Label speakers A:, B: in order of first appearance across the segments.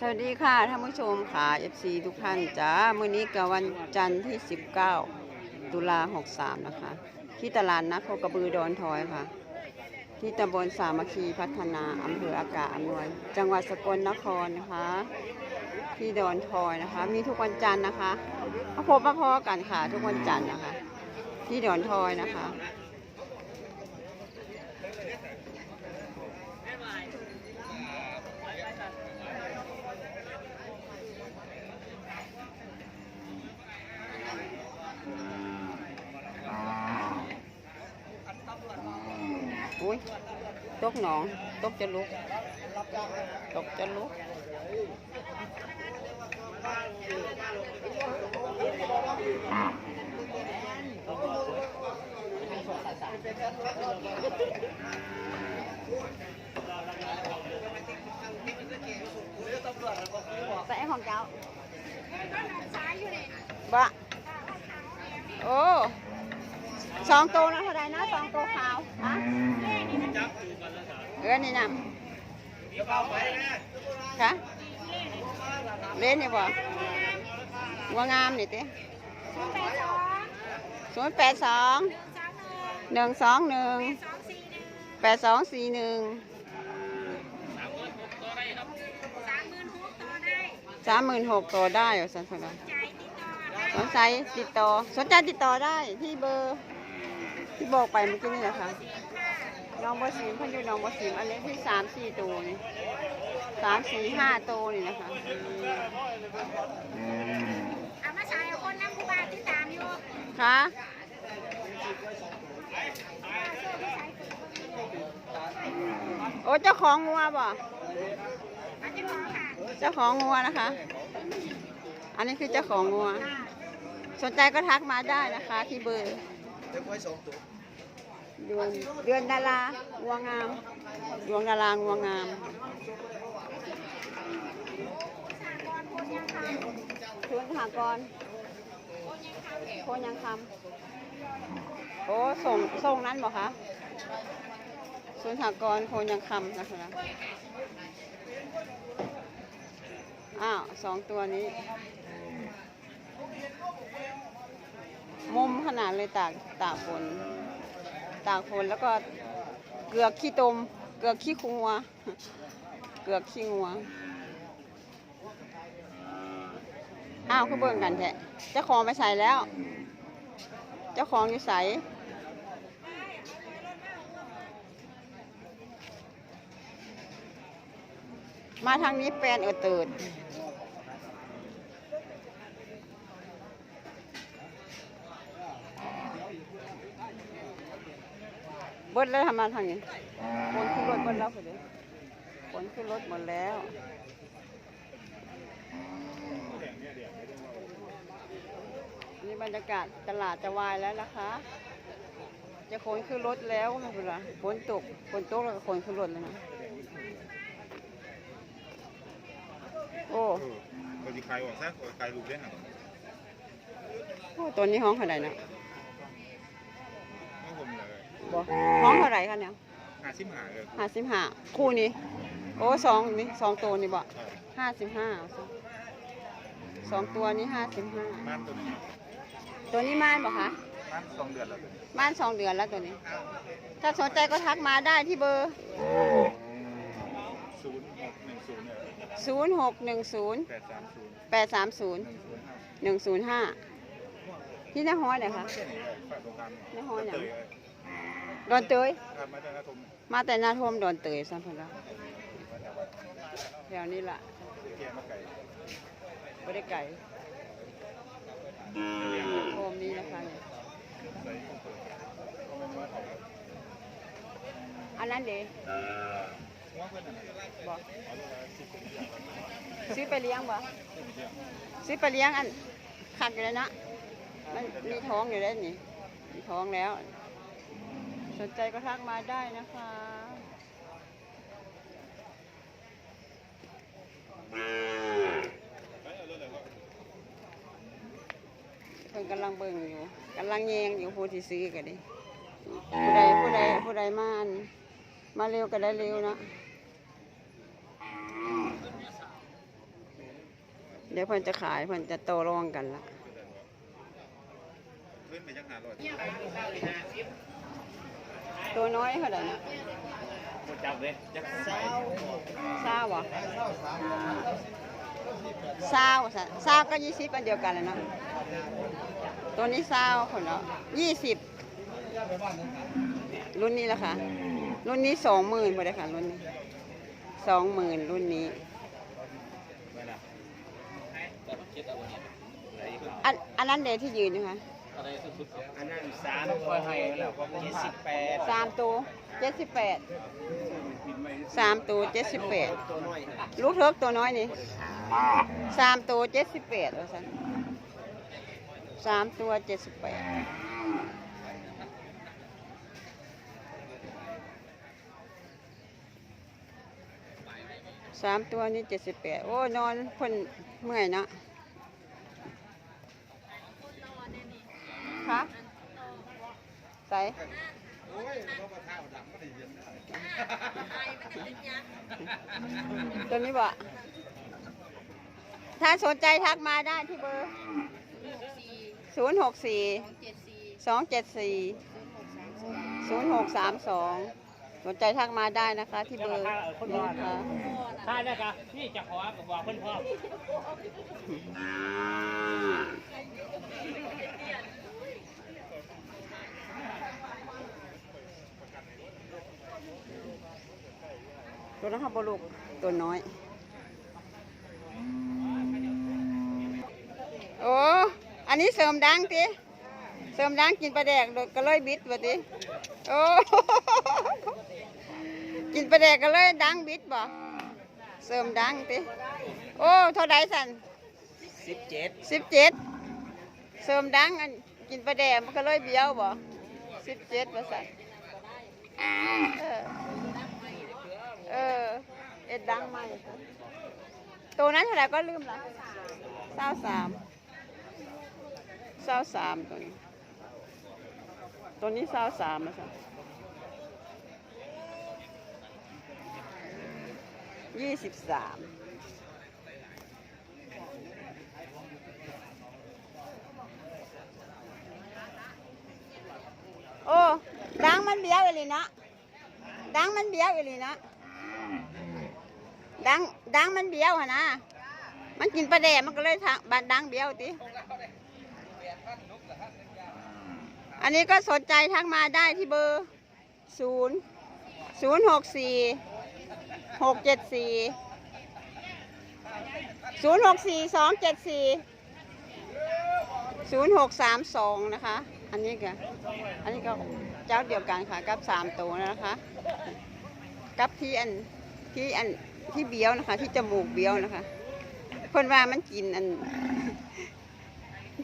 A: สวัสดีค่ะท่านผู้ชมค่ะ FC ทุกท่านจ้ามื้อนี้กับวันจันทร์ที่ 19 ตุลา63 นะคะ ที่ตลาดนัดโคกระบือดอนทอยค่ะ ที่ตำบลสามัคคีพัฒนาอำเภออากาศอำนวย จังหวัดสกลนครนะคะ ที่ดอนทอยนะคะ มีทุกวันจันทร์นะคะมาพบมาพอกันค่ะ ทุกวันจันทร์นะคะ ที่ดอนทอยนะคะ ตกหนอง ตกจะลุก ตกจะลุกใส่ของเจ้าบะโอ้สองตัวนะเท่าไรนะสองตัวขาวฮะ เออนี่นำค่ะเล่นนี่บ่ว่างามนี่เต้ศูนย์แปดสองหนึ่งสองหนึ่งแปดสองสี่หนึ่งสามหมื่นหกต่อได้เหรอสันสนสนใจติดต่อสนใจติดต่อได้ที่เบอร์ที่บอกไปเมื่อกี้นี่แหละค่ะ น้องบอสีมเพันอยู่น้องบอสีมอันนี้ที่สามสี่ตัวนี่สามสี่ห้าตัวนี่นะคะ
B: เอามาใช้คนน้ำผู้บาที่ตามอยู่
A: ค่ะโอ้เจ้าของงัวบ่
B: อันที่สองค่ะ
A: เจ้าของงัวนะคะ อันนี้คือเจ้าของงัว สนใจก็ทักมาได้นะคะที่เบอร์เดือ นเดือนดารางัวงามดวงดารางัวงามทุนหากรโคนยังคำโอ้ส่งส่งนั้นบอกคะศูนหากรโคนยังคำนะคะอ้าวสองตัวนี้ มุมขนาดเลยตากตากฝน ตากฝนแล้วก็เกือกขี้ตม เกือกขี้งัว เกือกขี้งัว อ้าวคือเบิ่งกันแท้เจ้าของไปใส่แล้ว เจ้าของอยู่ใส่มาทางนี้แปลนเออเติด บิดแล้วทำมาทางนี้คนขึ้นรถเบิดแล้วพอดีคนขึ้นรถหมดแล้วนี่บรรยากาศตลาดจะวายแล้วนะคะ จะขนขึ้นรถแล้วค่ะคุณล่ะฝนตกฝนตกแล้วก็ขนขึ้นรถแล้วนะโอ้
C: เราจะคลายออกซะคลายรูปได้ห่าง
A: โหตัวนี้ห้องเท่าไหร่นะ
C: ไม่ผมเลย
A: บอกห้องเท่าไหร่คะเนี่ย
C: หาซิมหาเลย
A: ห้าสิบห้าคู่นี้ โอ้สองนี่สองตัวนี่บ่
C: ใช่
A: ห้าสิบห้าสองตัวนี้ห้าสิบห้า
C: บ้านตัวนี้
A: ตัวนี้ม่านบอกคะ
C: บ้านสองเดือนแล้วตัวนี้
A: ม่านสองเดือนแล้วตัวนี้ ถ้าสนใจก็ทักมาได้ที่เบอร์
C: ศูนย์หกหนึ่งศูนย์
A: ศูนย์หกหนึ่งศูนย์
C: แปดสามศูนย์
A: แปดสามศูนย์
C: หนึ่งศูนย์ห้า
A: หนึ่งศูนย์ห้าที่หน้าห้อยเลยค่ะ
C: แค่นี้เลยฝากตรงกลาง
A: ไม่ห้อยหยัง
C: เตยเลย
A: ดอนเตย
C: ทำมาจากนาทม
A: มาแต่นาทมดอนเตยสัมพันธ์แล้วแถวนี้ล่ะ
C: เกียร์มาไก่
A: ไม่ได้ไก่โทมนี้นะคะเนี่ย
C: ใส่ของเปิด
A: อันนั้นเด้
C: หัวเพื่อนนั่นน่ะ
A: บอก
C: เอาลูกละสิบคนอย่างละ
A: ซื้อไปเลี้ยงบ่
C: เส้นเดียว
A: ซื้อไปเลี้ยงอันขัดอยู่แล้วนะมันมีท้องอยู่แล้วนี่มีท้องแล้ว สนใจก็ทักมาได้นะคะ
C: ไปเอาเลยเลยว่า
A: เพิ่นกำลังเบิ่งอยู่กำลังแยงอยู่ผู้ที่ซื้อก็ดิผู้ใดผู้ใดผู้ใดมาอันมาเร็วก็ได้เร็วนะดี๋ยวเพิ่นจะขายเพิ่นจะโตอรองกันละ
C: ขึ้นไปจักหาร้อย
A: ตัวน้อยเท่าไหร่นะ
C: จับเลยจัก
A: เศร้าบ่เศร้าสะเศร้าก็ยี่สิบอันเดียวกันเลยเนาะตัวนี้เศร้าคนเนาะยี่สิบรุ่นนี้ละค่ะ รุ่นนี้สองหมื่นพอได้ค่ะรุ่นนี้สองหมื่นรุ่นนี้อันอันนั้นเดที่ยืนนะคะ
D: อันนั้นสามก็ให้แล้วก็ยี่สิบแปด
A: สามตัวเจ็ดสิบแปดสามตัวเจ็ดสิบแปด
D: ตัวน้อย
A: ลูกเทิกตัวน้อยนี่สามตัวเจ็ดสิบแปดว่าสันสามตัวเจ็ดสิบแปดสามตัวนี่เจ็ดสิบแปดโอ้นอนเพ่นเมื่อยเนาะ คะใส่ตัวนี้บ่ถ้าสนใจทักมาได้ที่เบอร์ศูนย์หกสี่สองเจ็ดสี่ศูนย์หกสามสองสนใจทักมาได้นะคะที่เบอร์นี้นะคะ
D: ใช่ได้ครับนี่จะขอบอกเพื่อนพ่อ
A: ตัวนะครับบลูกตัวน้อย โอ้อันนี้เสริมดังติเสริมดังกินปลาแดกโดดก็เลยบิดบ่ติโอ้กินปลาแดกก็เลยดังบิดบ่เสริมดังติโอ้เท่าไดสัน
D: สิบเจ็ด
A: สิบเจ็ดเสริมดังอันกินปลาแดกมันก็เลยเบี้ยวบ่สิบเจ็ดว่าสัน เออ เอ็ดดังไหม่ตัวนั้นเท่าไหร่ก็ลืมละเศร้าสามเศร้าสามตัวนี้ ตัวนี้เศร้าสามนะจ๊ะยี่สิบสามโอ้ดังมันเบี้ยวเลยนะดังมันเบี้ยวเลยนะ ดังดังมันเบี้ยวหนนะ มันกินปลาแดมันก็เลยทางบานดังเบี้ยวติอันนี้ก็สนใจทักมาได้ที่เบอร์ศูนย์ศูนย์หกสี่หกเจ็ดสี่ศูนย์หกสี่สองเจ็ดสี่ศูนย์หกสามสองนะคะ อันนี้ก็อันนี้ก็เจ้าเดียวกันค่ะ กับสามตัวนะคะ กับที่อันที่อัน ที่เบี้ยวนะคะ ที่จมูกเบี้ยวนะคะเพิ่นว่ามันกินอัน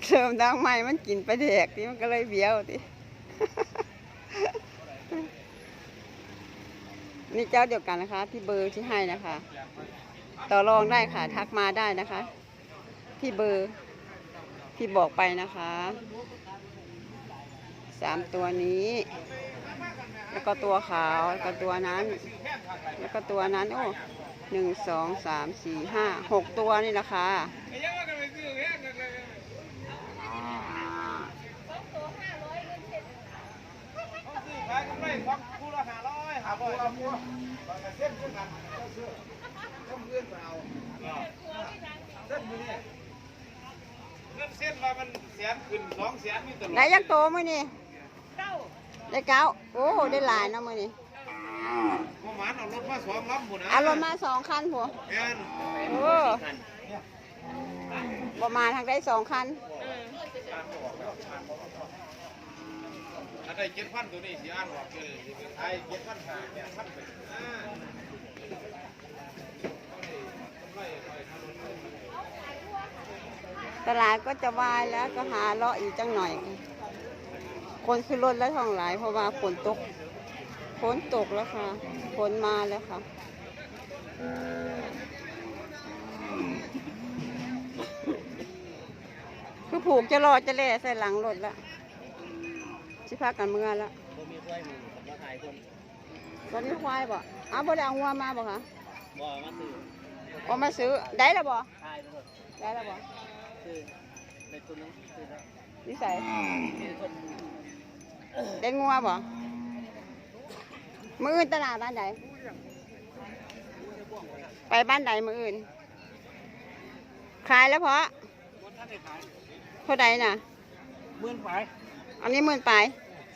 A: เสริมดังใหม่มันกินไปแดกที่มันก็เลยเบี้ยวตินี่เจ้าเดียวกันนะคะ ที่เบอร์ที่ให้นะคะ ต่อรองได้ค่ะ ทักมาได้นะคะ ที่เบอร์ที่บอกไปนะคะสามตัวนี้ แล้วก็ตัวขาวแล้วก็ตัวนั้น แล้วก็ตัวนั้น โอ้ หนึ่งสองสามสี่ห้าหกตัวนี่นะคะ
C: ขายกำไรครับคู่ละห้าร้อยห้าร้อยละคู่เส้นขึ้นกันเสื้อต้องเงื่อนเอาเส้นมือนี่เงินเส้นว่ามันแสนขึ้นสองแสนมีตลอด
A: ได้ยักโตมื้อนี่ได้เก้าโอ้ ได้หลายนะมื้อนี้
C: ประมาณเอารถมาสองลำหมดนะ
A: เอารถมาสองคันผัว
C: แม่น
A: โอ้ประมาณทางได้สองคัน
C: อันใดเจ็ดพันตัวนี้สิอ่านบอกเลยไอ้เจ็ดพันหาเนี่ยพันไปอ่า
A: ตลาดก็จะวายแล้วก็หาเลาะอีกจังหน่อย คนขึ้นรถแล้วท้องหลายเพราะว่าฝนตกฝ นตกแล้วค่ะฝนมาแล้วค่ะ คือผูกจะรอจะเล่ใส่หลังรถแล้วชิพากันเมื่อแล้ว
D: ผมมีกล้วยหมูผมมาขายคน
A: ตอนนี้ควายบ่อ้าวบ่ได้เอาหัวมาบ่คะ
D: บ่มาซื้อ
A: โอ้มาซื้อได้แล้วบ่
D: ตายไปหมด
A: ได้แล้วบ่
D: คือในตัวนึงคือแล้ว
A: นิสัย
D: คือคน
A: ได้งัวบ่ มืออื่นตลาดบ้านไหนไปบ้านไหนมืออื่น ขายแล้วเพาะ
D: คนท่านได้ขาย
A: เท่าใดน่ะ
D: เมื่อนไป
A: อันนี้หมื่นไป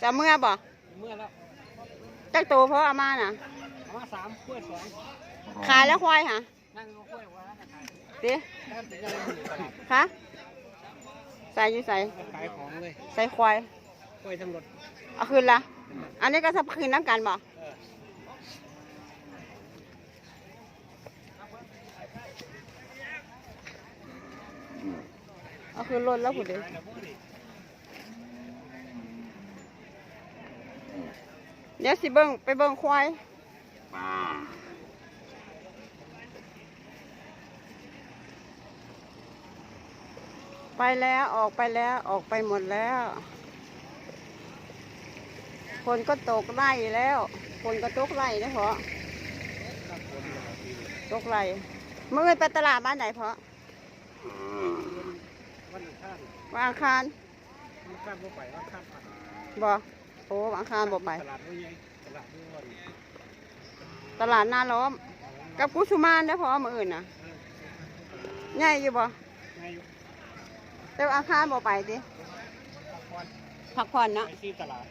A: จะเมื่อบ่
D: เมื่อแล้ว
A: จักโตเพราะอามาน่ะ
D: เอามาสามกล้วยสอง
A: ขายแล้วควายค่ะ
D: นั่งเอากล้วยไว้แล้วขาย
A: ดิ
D: แทบจะยังไม่อยู่ตลาด
A: คะใส่อยู่ใส่
D: ขายของเลย
A: ใส่ควาย
D: กล้วยทั้งรถ
A: เอาคืนละอันนี้ก็สับคืนน้ำกันบ่
D: เออ
A: เอาคืนรถแล้วผู้เดียว
D: ขายแล้วพวกนี้
A: เดี๋ยวสิเบิ้งไปเบิ้งควายไปแล้วออกไปแล้วออกไปหมดแล้ว คนก็ตกไล่แล้ว คนก็ตกไล่นะเพาะตกไล่เมื่อไปตลาดบ้านไหนเพาะ
D: วันอังคาร
A: วันอังคาร
D: วันอังคารบ่ไปวันอังคารผัด
A: บ่โอ้วันอังคารบ่ไป
D: ตลาดด้วยไงตลาดด้วยวัน
A: ตลาดหน้าล้อม กับกุสุมานได้พอมืออื่นน่ะใหญ่อยู่บ่
D: ไงอยู่
A: แต่ว่าอังคารบ่ไปติ
D: พักผ่อน
A: พักผ่อนเนาะ
D: ไปซีตลาด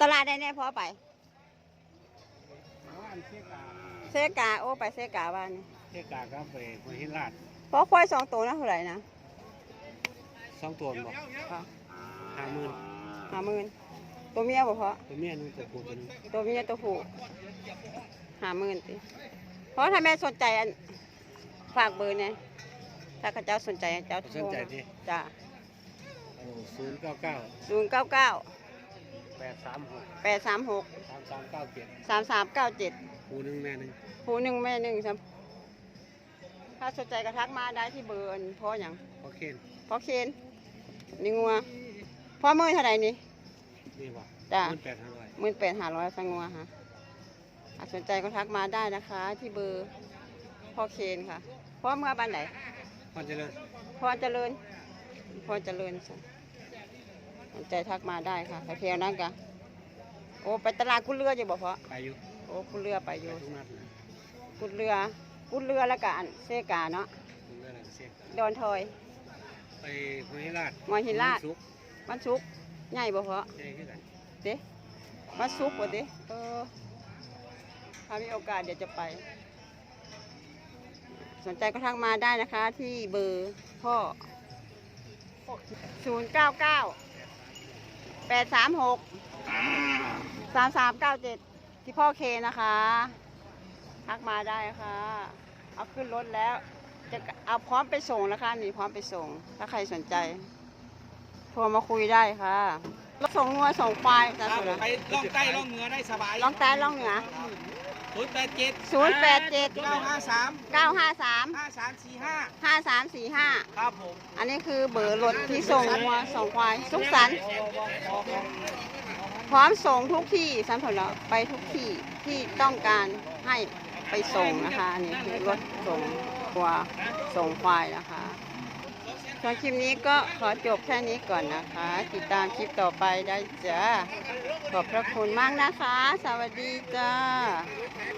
A: ตลาดได้แน่พอไป
D: เอาอันเชกา
A: เซกาโอ้ไปเซกาบ้าน
D: เชกาก็ไปหัวหินลาด
A: พอควายสองตัวนะเท่าไหร่นะ
D: สองตัวบอก
A: ค่ะ
D: ห้าหมื่น
A: ห้าหมื่นตัวเมียบ่พอ
D: ตัวเมียนึงตัวผู้ตัวนึง
A: ตัวเมียตัวผู้ห้าหมื่นติเพราะถ้าแม่สนใจอันฝากเบอร์เนี่ยถ้าเขาเจ้าสนใจเจ้าโทร
D: สนใจที่
A: จ้า
D: ศูนย์เก้าเก้า
A: ศูนย์เก้าเก้า
D: แปดสามหก
A: แปดสามหก
D: สามสามเก้าเจ็ด
A: สามสามเก้าเจ็ด
D: ผู้หนึ่งแม่หนึ่ง
A: ผู้หนึ่งแม่หนึ่งครับถ้าสนใจก็ทักมาได้ที่เบอร์อันพ่ออย่าง
D: โอเค
A: พ่อเคน นี่งัวพ่อมือเท่าไหร่นี่
D: นี่บอก
A: จ้ะ
D: เงินแปดห้าร้อย
A: หมื่นแปดห้าร้อยฟังงัวค่ะอะสนใจก็ทักมาได้นะคะ ที่เบอร์พ่อเคนค่ะพ่อเมื่อบ้านไหน
D: พอเจริญ
A: พ่อเจริญพ่อเจริญสิสนใจทักมาได้ค่ะไปเที่ยวนั่นกะโอ้ไปตลาดกุ้เรืออยู่บ่พ่อ
D: ไปอยู่
A: โอ้กุ้เรือไปอ
D: ไป
A: ยู่
D: ทุกนัดเลย
A: กุ้เรือกุ้เรือแล้วก็อันเซกาเนาะ
D: ทุกนัดเลยเสีย
A: ดอนทอย
D: ไปหัวหินลาด
A: หัวหินลาด
D: ซุก
A: มันชุกใหญ่บ่เพาะ
D: ใช่ขึ้นกัน
A: เด้มันชุกบ่เด้เออถ้ามีโอกาสเดี๋ยวจะไป สนใจก็ทักมาได้นะคะที่เบอร์พ่อ 0 9 9 8 3 6 3 3 9 7 ที่พ่อเคนะคะ ทักมาได้ค่ะ เอาขึ้นรถแล้ว จะเอาพร้อมไปส่งนะคะนี่พร้อมไปส่ง ถ้าใครสนใจ โทรมาคุยได้ค่ะรถส่งงัวส่งควายจ้าสุด
C: ไปล่องใต้ล่องเหนือได้สบาย
A: ล่องใต้ล่องเหนือ
C: ศูนย์แปดเจ็ด
A: ศูนย์แปดเจ็ด
C: เก้าห้าสาม
A: เก้าห้าสาม
C: ห้าสามสี่ห้า
A: ห้าสามสี่ห้า
C: ครับผม
A: อันนี้คือเบอร์รถที่ส่งงัวส่งควายสุขสันต์พร้อมส่งทุกที่สันผลแล้วไปทุกที่ที่ต้องการให้ไปส่งนะคะอันนี้คือรถส่ง วัวส่งควายนะคะส่วนคลิปนี้ก็ขอจบแค่นี้ก่อนนะคะ ติดตามคลิปต่อไปได้จ้าขอบพระคุณมากนะคะ สวัสดีจ้า